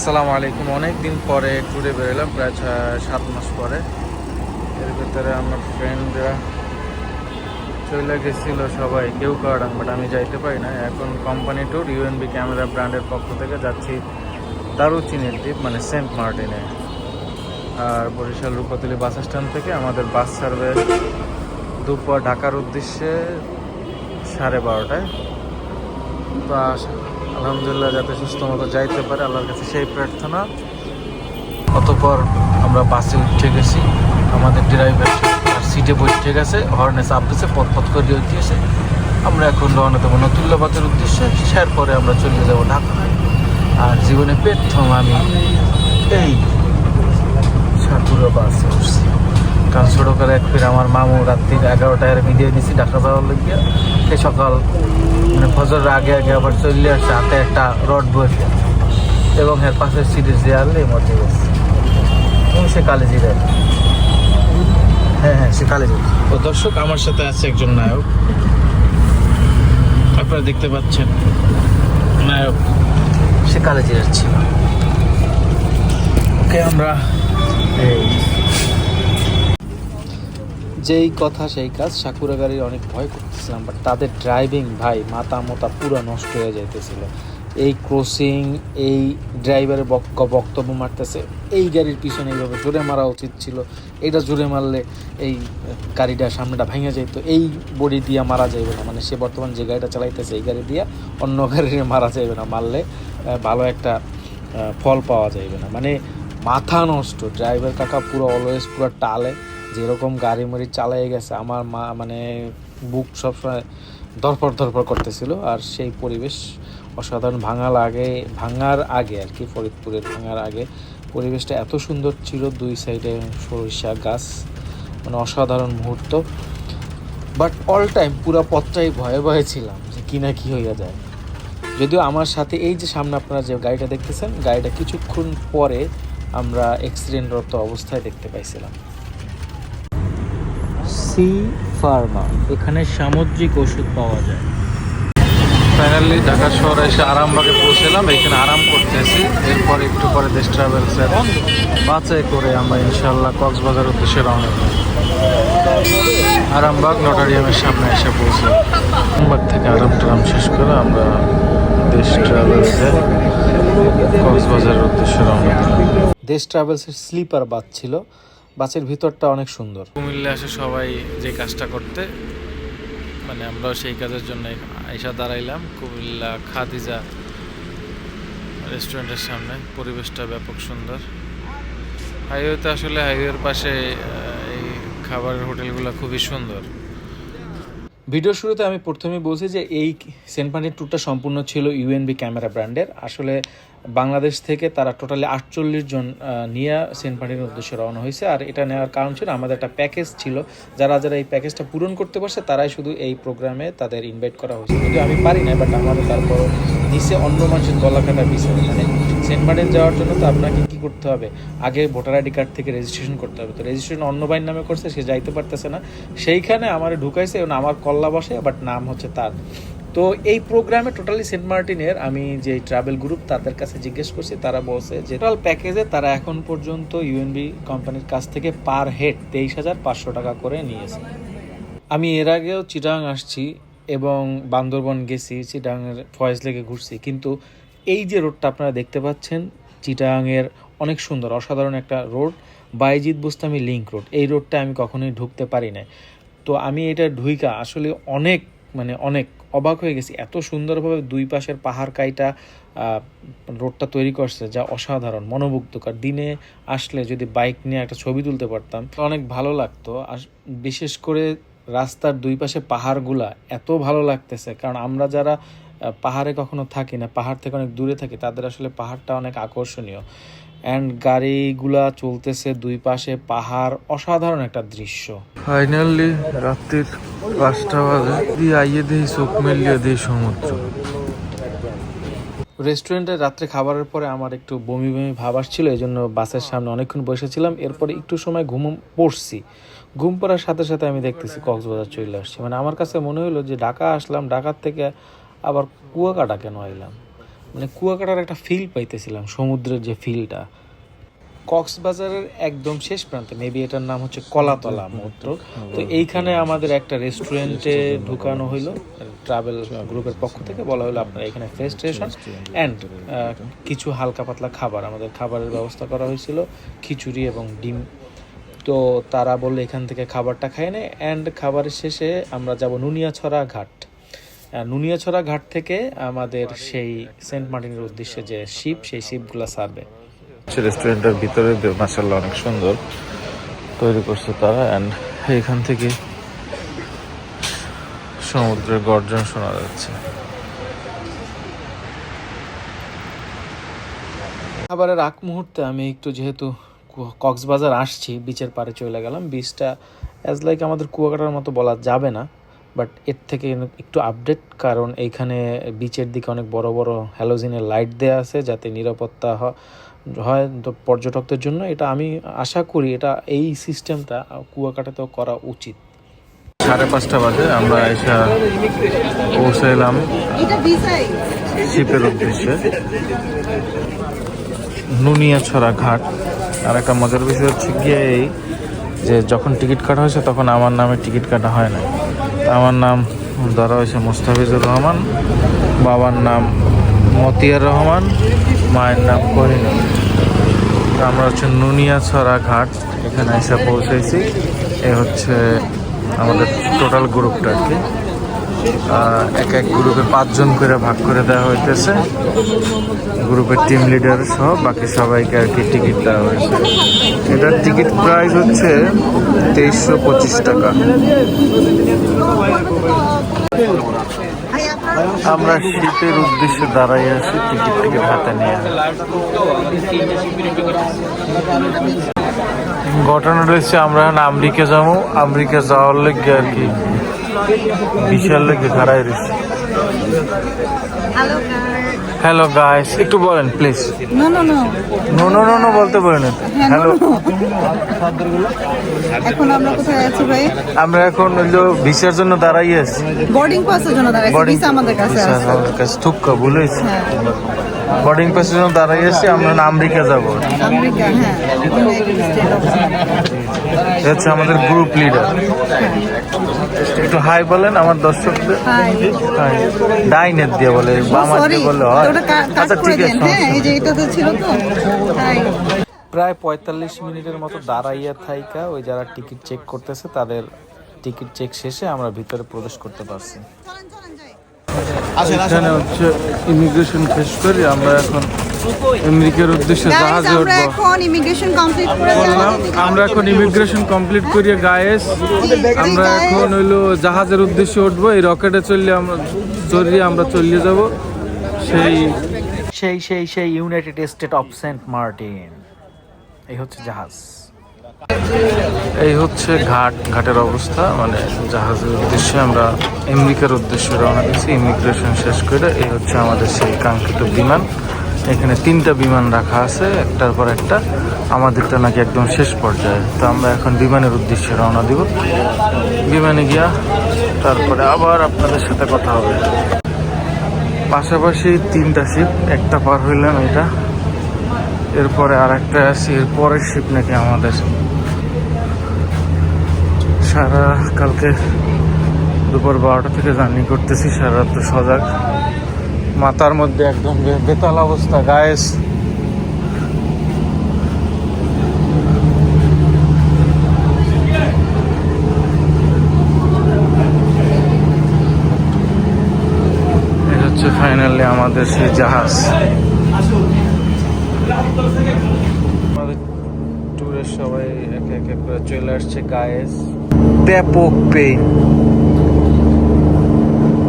আসসালামু আলাইকুম। অনেক দিন পরে ট্যুরে বেরোলাম, প্রায় সাত মাস পরে। এর ভিতরে আমার ফ্রেন্ডরা চলে গেছিল সবাই, কেউ কারণ বাট আমি যাইতে পারি না এখন কোম্পানি ট্যুর ইউএনবি ক্যামেরা ব্র্যান্ডের পক্ষ থেকে যাচ্ছি দারুচিনির দ্বীপ মানে সেন্ট মার্টিনে। আর বরিশাল রূপতলি বাস স্ট্যান্ড থেকে আমাদের বাস সার্ভিস দুপুর ঢাকার উদ্দেশ্যে সাড়ে বারোটায়। তো আলহামদুলিল্লাহ, যাতে সুস্থ মতো যাইতে পারে, আল্লাহর কাছে সেই প্রার্থনা। অতপর আমরা বাসে উঠে গেছি। আমাদের ড্রাইভার সিটে বসে গেছে হর্নে চাপ দিয়েছে পথ পথ করে উঠিয়েছে। আমরা এখন রওনা দেবো নতুল্লাবাদের উদ্দেশ্যে সের পরে আমরা চলে যাব ঢাকা আর জীবনে প্রথম আমি এই সাকুরা বাসে উঠছি। কারণ ছোটোকালে এক ফির আমার মামু রাত্রি এগারোটায় ভিডিও দিছি ঢাকা যাওয়ার লাগিয়া। সে সকাল মানে ফজরের আগে আগে আবার চলে আসছে হাতে একটা রড বসে। এবং এর পাশের সিটের দেয়ালে মধ্যে গেছে এবং সে কালে জিরে হ্যাঁ হ্যাঁ সে কালে জিরে তো দর্শক আমার সাথে আছে একজন নায়ক। আপনারা দেখতে পাচ্ছেন নায়ক। সে কালে জিরার ছিল। ওকে আমরা এই। যেই কথা, সেই কাজ সাকুরা গাড়ির অনেক ভয় করতেছিলাম বাট তাদের ড্রাইভিং ভাই মাথা মোতা পুরো নষ্ট হয়ে যাইতেছিল। এই ক্রসিং এই ড্রাইভারের বক- বক্তব্য মারতেছে, এই গাড়ির পিছনে এইভাবে জোরে মারা উচিত ছিল। এটা জোরে মারলে এই গাড়িটা সামনেটা ভেঙে যেত এই বডি দিয়ে মারা যাইবে না মানে সে বর্তমান যে গাড়িটা চালাইতেছে, এই গাড়ি দিয়ে অন্য গাড়ির মারা যাইবে না, মারলে ভালো একটা ফল পাওয়া যাইবে না। মানে মাথা নষ্ট ড্রাইভার কাকা পুরো অলওয়েজ পুরো টালে। যেরকম গাড়ি মারি চালাই গেছে, আমার মা মানে বুক সবসময় ধরপড় ধরপড় করতেছিল আর সেই পরিবেশ অসাধারণ ভাঙার আগে ভাঙার আগে আর কি, ফরিদপুরের ভাঙার আগে পরিবেশটা এত সুন্দর ছিল দুই সাইডে সরিষা গাছ মানে অসাধারণ মুহূর্ত। বাট অল টাইম পুরো পথটাই ভয়ে ভয়ে ছিলাম যে কি না কি হইয়া যায়। যদিও আমার সাথে এই যে সামনে আপনারা যে গাড়িটা দেখতেছেন, গাড়িটা কিছুক্ষণ পরে আমরা অ্যাক্সিডেন্টরত অবস্থায় দেখতে পাইছিলাম। সি ফার্মা এখানে সামুদ্রিক ওষুধ পাওয়া যায়। ফাইনালি ঢাকা শহরে এসে আরামবাগে পৌঁছলাম। এখানে আরাম করতেছি। এরপর একটু পরে দেশ ট্রাভেলস ট্রাভেলসের বাসে করে আমরা ইনশাল্লাহ কক্সবাজার উদ্দেশ্যে রওনা দেব আরামবাগ নটারিয়ামের সামনে এসে পৌঁছে। আরামবাগ থেকে আরাম টারাম শেষ করে আমরা দেশ ট্রাভেলসে কক্সবাজারের উদ্দেশ্যে রওনা দিলাম দেশ ট্রাভেলসের স্লিপার বাস ছিল। বাসের ভিতরটা অনেক সুন্দর। কুমিল্লা আসে সবাই যে কাজটা করতে মানে আমরাও সেই কাজের জন্য আইসা দাঁড়াইলাম। কুমিল্লা খাদিজা রেস্টুরেন্টের সামনে। পরিবেশটা ব্যাপক সুন্দর। হাইওয়েতে আসলে হাইওয়ের পাশে এই খাবারের হোটেলগুলো খুবই সুন্দর। ভিডিও শুরুতে আমি প্রথমেই বলছি যে এই সেন্ট মার্টিন ট্যুরটা সম্পূর্ণ ছিল ইউএনবি ক্যামেরা ব্র্যান্ডের। আসলে বাংলাদেশ থেকে তারা টোটালি আটচল্লিশ জন নিয়ে সেন্ট মার্টিনের উদ্দেশ্যে রওনা হয়েছে। আর এটা নেওয়ার কারণ ছিল আমাদের একটা প্যাকেজ ছিল। যারা যারা এই প্যাকেজটা পূরণ করতে পারছে, তারাই শুধু এই প্রোগ্রামে তাদের ইনভাইট করা হয়েছে। যদিও আমি পারি না বাট আমাদের তারপর নিচে অন্য মানুষের গলা কাটা বিষয় মানে সেন্ট মার্টিন যাওয়ার জন্য তো আপনাকে কী করতে হবে? আগে ভোটার আইডি কার্ড থেকে রেজিস্ট্রেশন করতে হবে। তো রেজিস্ট্রেশন অন্য বাইর নামে করছে, সে যাইতে পারতেছে না। সেইখানে আমার ঢুকাইছে, এবং আমার কল্লা বসে বাট নাম হচ্ছে তার। তো এই প্রোগ্রামে টোটালি সেন্ট মার্টিনের আমি যে ট্রাভেল গ্রুপ তাদের কাছে জিজ্ঞেস করছি, তারা বলছে যে টোটাল প্যাকেজে তারা এখন পর্যন্ত ইউএনবি কোম্পানির কাছ থেকে পার হেড তেইশ হাজার পাঁচশো টাকা করে নিয়েছে। আমি এর আগেও চিটাং আসছি এবং বান্দরবন গেছি, চিটাংয়ের ফয়েজ লেগে ঘুরছি, কিন্তু এই যে রোডটা আপনারা দেখতে পাচ্ছেন, চিটাংয়ের অনেক সুন্দর, অসাধারণ একটা road Bayazid Bostami link road এই রোডটা আমি কখনোই ঢুকতে পারি না তো আমি এটা ঢুইকা, আসলে অনেক মানে অনেক অবাক হয়ে গেছি। এত সুন্দরভাবে দুই পাশের পাহাড় কাইটা রোডটা তৈরি করছে যা অসাধারণ, মনোমুগ্ধকর। দিনে আসলে যদি বাইক নিয়ে একটা ছবি তুলতে পারতাম অনেক ভালো লাগতো। আর বিশেষ করে রাস্তার দুই পাশে পাহাড়গুলা এত ভালো লাগতেছে। কারণ আমরা যারা পাহাড়ে কখনো থাকি না, পাহাড় থেকে অনেক দূরে থাকি, তাদের আসলে পাহাড়টা অনেক আকর্ষণীয়। অ্যান্ড গাড়িগুলা চলতেছে দুই পাশে পাহাড় অসাধারণ একটা দৃশ্য। ফাইনালি রাত্রির পাঁচটা বাজে। দিয়ে আইয়ে দিই চোখ মেলিয়ে দিই সমুদ্র। রেস্টুরেন্টে রাত্রে খাবারের পরে আমার একটু বমি বমি ভাব আসছিল এই জন্য বাসের সামনে অনেকক্ষণ বসেছিলাম এরপরে একটু সময় ঘুম পড়ছি। ঘুম পড়ার সাথে সাথে আমি দেখতেছি কক্সবাজার চলে আসছি। মানে আমার কাছে মনে হলো যে ঢাকা আসলাম ঢাকার থেকে আবার কুয়াকাটা কেন আইলাম? মানে কুয়াকাটার একটা ফিল পাইতেছিলাম সমুদ্রের যে ফিলটা কক্সবাজারের একদম শেষ প্রান্তে মেবি এটার নাম হচ্ছে কলাতলা মাত্র। তো এইখানে আমাদের একটা রেস্টুরেন্টে ঢুকানো হইল ট্রাভেল গ্রুপের পক্ষ থেকে। বলা হলো আপনার এখানে ফ্রেশ স্টেশন অ্যান্ড কিছু হালকা পাতলা খাবার। আমাদের খাবারের ব্যবস্থা করা হয়েছিল খিচুড়ি এবং ডিম। তো তারা বলল এখান থেকে খাবারটা খাই নেয় অ্যান্ড খাবারের শেষে আমরা যাব নুনিয়াছড়া ঘাট। নুনিয়াছড়া ঘাট থেকে আমাদের সেই সেন্ট মার্টিনের উদ্দেশ্যে যে শিপ সেই শিপগুলো সারবে রেস্টুরেন্টের ভিতরে মাসাল্লাহ অনেক সুন্দর তৈরি করছে তারা অ্যান্ড এখান থেকে সমুদ্রের গর্জন শোনা যাচ্ছে। খাবারের আগ মুহূর্তে আমি একটু যেহেতু কক্সবাজার আসছি বিচের পাড়ে চলে গেলাম। বিচটা অ্যাজ লাইক আমাদের কুয়াকাটার মতো বলা যাবে না। বাট এর থেকে একটু আপডেট কারণ এইখানে বিচের দিকে অনেক বড় বড় হ্যালোজিনের লাইট দেওয়া আছে যাতে নিরাপত্তা হয় তো পর্যটকদের জন্য। এটা আমি আশা করি এটা এই সিস্টেমটা কুয়াকাটাতেও করা উচিত। সাড়ে পাঁচটা বাজে, আমরা এসে এটা ভিসাই শিপের উদ্দেশ্যে। নুনিয়াছড়া ঘাট। আর একটা মজার বিষয় হচ্ছে গিয়ে এই যে যখন টিকিট কাটা হয়েছে, তখন আমার নামে টিকিট কাটা হয় না আমার নাম ধরা হয়েছে মুস্তাফিজুর রহমান, বাবার নাম মতিয়ার রহমান, মায়ের নাম করিন। আমরা হচ্ছে নুনিয়াছড়া ঘাট, এখানে এসে পৌঁছেছি। এ হচ্ছে আমাদের টোটাল গ্রুপটা আর কি। এক এক গ্রুপে পাঁচজন করে ভাগ করে দেওয়া হইতেছে। গ্রুপের টিম লিডার সহ বাকি সবাইকে আর কি টিকিট দেওয়া হয়েছে এটার টিকিট প্রাইস হচ্ছে তেইশশো পঁচিশ টাকা। আমরা শীতের উদ্দেশ্যে দাঁড়াই আছি টিকিট টিকিট হাতে নিয়ে ঘটনা রয়েছে, আমরা এখন আমেরিকা যাব। আমেরিকা যাওয়ার লেগে আর কি বিশাল লেগে খাড়াই রয়েছে হ্যালো গাইস একটু বলেন please no no no no no no no বলতে পারেন। হ্যালো এখন আমরা কোথায় আছি ভাই? আমরা এখন হইল ভিসার জন্য দাঁড়াই আছি। বোর্ডিং পাসের জন্য দাঁড়াইছি Boarding- ভিসা আমাদের কাছে আছে। আমাদের কাছে। থুক্কা ভুলেছি হ্যাঁ। বোর্ডিং পাসের জন্য দাঁড়াই আছি আমরা আমেরিকা যাব। আমেরিকা হ্যাঁ হচ্ছে আমাদের গ্রুপ লিডার একটু হাই বলেন আমার দর্শকদের। হাই হাই ডাইনের দিয়ে বলে বাম হাত সরি দিয়ে বলে হয়। আচ্ছা ঠিক আছে হ্যাঁ এই যে এটা তো ছিল তো। প্রায় পঁয়তাল্লিশ মিনিটের মতো দাঁড়াইয়া থাইকা ওই যারা টিকিট চেক করতেছে তাদের টিকিট চেক শেষে আমরা ভিতরে প্রবেশ করতে পারছি। এখানে হচ্ছে ইমিগ্রেশন শেষ করি আমরা এখন আমেরিকার উদ্দেশ্যে জাহাজে আমরা উঠবো। এখন ইমিগ্রেশন কমপ্লিট করে বললাম আমরা এখন ইমিগ্রেশন কমপ্লিট করিয়ে গায়েস আমরা এখন হইল জাহাজের উদ্দেশ্যে উঠবো এই রকেটে চললে আমরা চড়িয়ে আমরা চলিয়ে যাব। সেই সেই সেই সেই United State of Saint Martin এই হচ্ছে জাহাজ। এই হচ্ছে ঘাট, ঘাটের অবস্থা মানে জাহাজের উদ্দেশ্যে আমরা আমেরিকার উদ্দেশ্যে রওনা দিচ্ছি ইমিগ্রেশন শেষ করে এই হচ্ছে আমাদের সেই কাঙ্ক্ষিত বিমান। এখানে তিনটা বিমান রাখা আছে, একটার পর একটা। আমাদেরটা নাকি একদম শেষ পর্যায়ে। তো আমরা এখন বিমানের উদ্দেশ্যে রওনা দিব। বিমানে গিয়া তারপরে আবার আপনাদের সাথে কথা হবে। পাশাপাশি তিনটা শিপ একটা পার হইলাম এটা। এরপরে আর একটা আছে এরপরের শিপ নাকি আমাদের সারা কালকে দুপুর বারোটা থেকে জার্নি করতেছি, সারা রাত তো সজাগ। মাথার মধ্যে একদম বেতাল অবস্থা গায়েস হচ্ছে ফাইনালি আমাদের সেই জাহাজ। আমাদের ট্যুরের সবাই এক এক এক করে চলে আসছে গায়েস ব্যাপক পেইন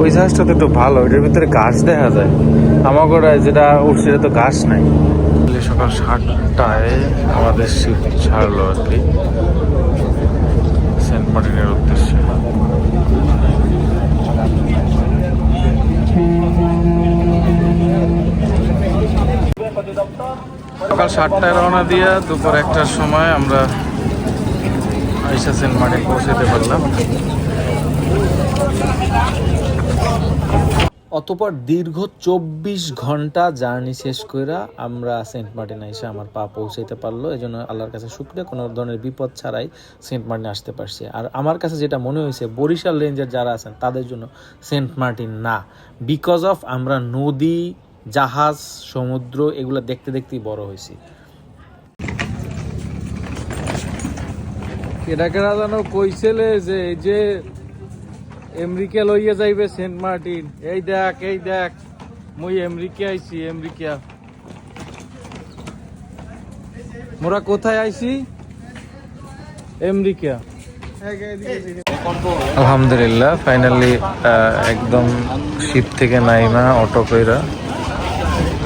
ওই জাহাজটা তো একটু ভালো, এটার ভিতরে গাছ দেখা যায়। আমার ঘরে যেটা উঠছে, এটা তো গাছ নাই। সকাল সাতটায় আমাদের শিপ ছাড়লো আর কি। সেন্ট মার্টিনের উদ্দেশ্যে। সকাল সাতটায় রওনা দিয়ে দুপুর একটার সময় আমরা সেন্ট মার্টিন পৌঁছাতে পারলাম। অতপর দীর্ঘ চব্বিশ ঘণ্টা জার্নি শেষ করে আমরা সেন্ট মার্টিন এসে আমার পা পৌঁছাইতে পারল। এই জন্য আল্লাহর কাছে শুক্রিয়া। কোনো ধরনের বিপদ ছাড়াই সেন্ট মার্টিন আসতে পারছি। আর আমার কাছে যেটা মনে হয়েছে, বরিশাল রেঞ্জের যারা আছেন, তাদের জন্য সেন্ট মার্টিন না। বিকজ অফ আমরা নদী, জাহাজ, সমুদ্র, এগুলো দেখতে দেখতেই বড় হয়েছি। কেডা কেডা জানো কইছিলে যে এই যে আমেরিকা লইয়া যাইবে সেন্ট মার্টিন। এই দেখ এই দেখ, মুই আমেরিকা আইছি, আমেরিকা। মোরা কোথায় আইছি? আমেরিকা। আলহামদুলিল্লাহ ফাইনালি একদম শীত থেকে নাইমা, অটো কইরা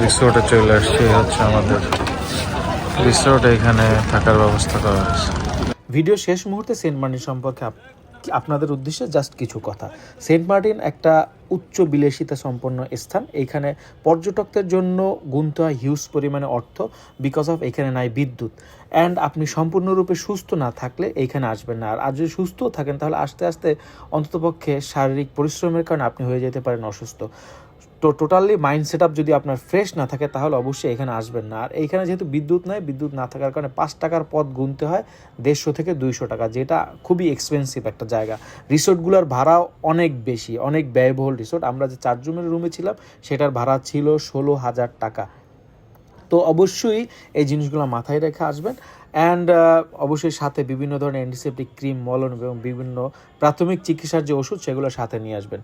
রিসোর্টে চলে আসছে হচ্ছে আমাদের রিসোর্ট এখানে থাকার ব্যবস্থা করা হয়েছে ভিডিও শেষ মুহূর্তে সেন্ট মার্টিন সম্পর্কে আপনাদের উদ্দেশ্যে জাস্ট কিছু কথা। সেন্ট মার্টিন একটা উচ্চ বিলাসিতা সম্পন্ন স্থান। এইখানে পর্যটকদের জন্য গুনতে হয় হিউজ পরিমাণে অর্থ বিকজ অফ এখানে নাই বিদ্যুৎ। অ্যান্ড আপনি সম্পূর্ণরূপে সুস্থ না থাকলে এইখানে আসবেন না। আর যদি সুস্থ থাকেন তাহলে আস্তে আস্তে অন্ততপক্ষে শারীরিক পরিশ্রমের কারণে আপনি হয়ে যেতে পারেন অসুস্থ। তো টোটালি মাইন্ড সেট যদি আপনার ফ্রেশ না থাকে, তাহলে অবশ্যই এখানে আসবেন না। আর এইখানে যেহেতু বিদ্যুৎ নাই, বিদ্যুৎ না থাকার কারণে পাঁচ টাকার পথ গুনতে হয় দেড়শো থেকে দুইশো টাকা, যেটা খুবই এক্সপেন্সিভ একটা জায়গা। রিসোর্টগুলোর ভাড়াও অনেক বেশি, অনেক ব্যয়বহুল রিসোর্ট আমরা যে চার রুমের রুমে ছিলাম, সেটার ভাড়া ছিল ষোলো হাজার টাকা। তো অবশ্যই এই জিনিসগুলো মাথায় রেখে আসবেন। অ্যান্ড অবশ্যই সাথে বিভিন্ন ধরনের অ্যান্টিসেপটিক ক্রিম মলন এবং বিভিন্ন প্রাথমিক চিকিৎসার যে ওষুধ, সেগুলো সাথে নিয়ে আসবেন।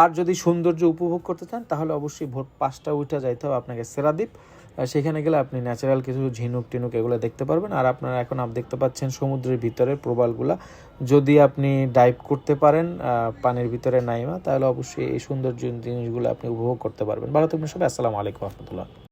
আর যদি সৌন্দর্য উপভোগ করতে চান, তাহলে অবশ্যই ভোর পাঁচটা উঠে যাইতে হবে আপনাকে সেরাদ্বীপ। সেখানে গেলে আপনি ন্যাচারাল কিছু ঝিনুক টিনুক এগুলো দেখতে পারবেন। আর আপনারা এখন আপ দেখতে পাচ্ছেন সমুদ্রের ভিতরে প্রবালগুলা। যদি আপনি ডাইভ করতে পারেন পানির ভিতরে নাইমা, তাহলে অবশ্যই এই সৌন্দর্য জিনিসগুলো আপনি উপভোগ করতে পারবেন। ভালো থাকবেন সবাই। আসসালামু আলাইকুম রহমতুল্লাহ।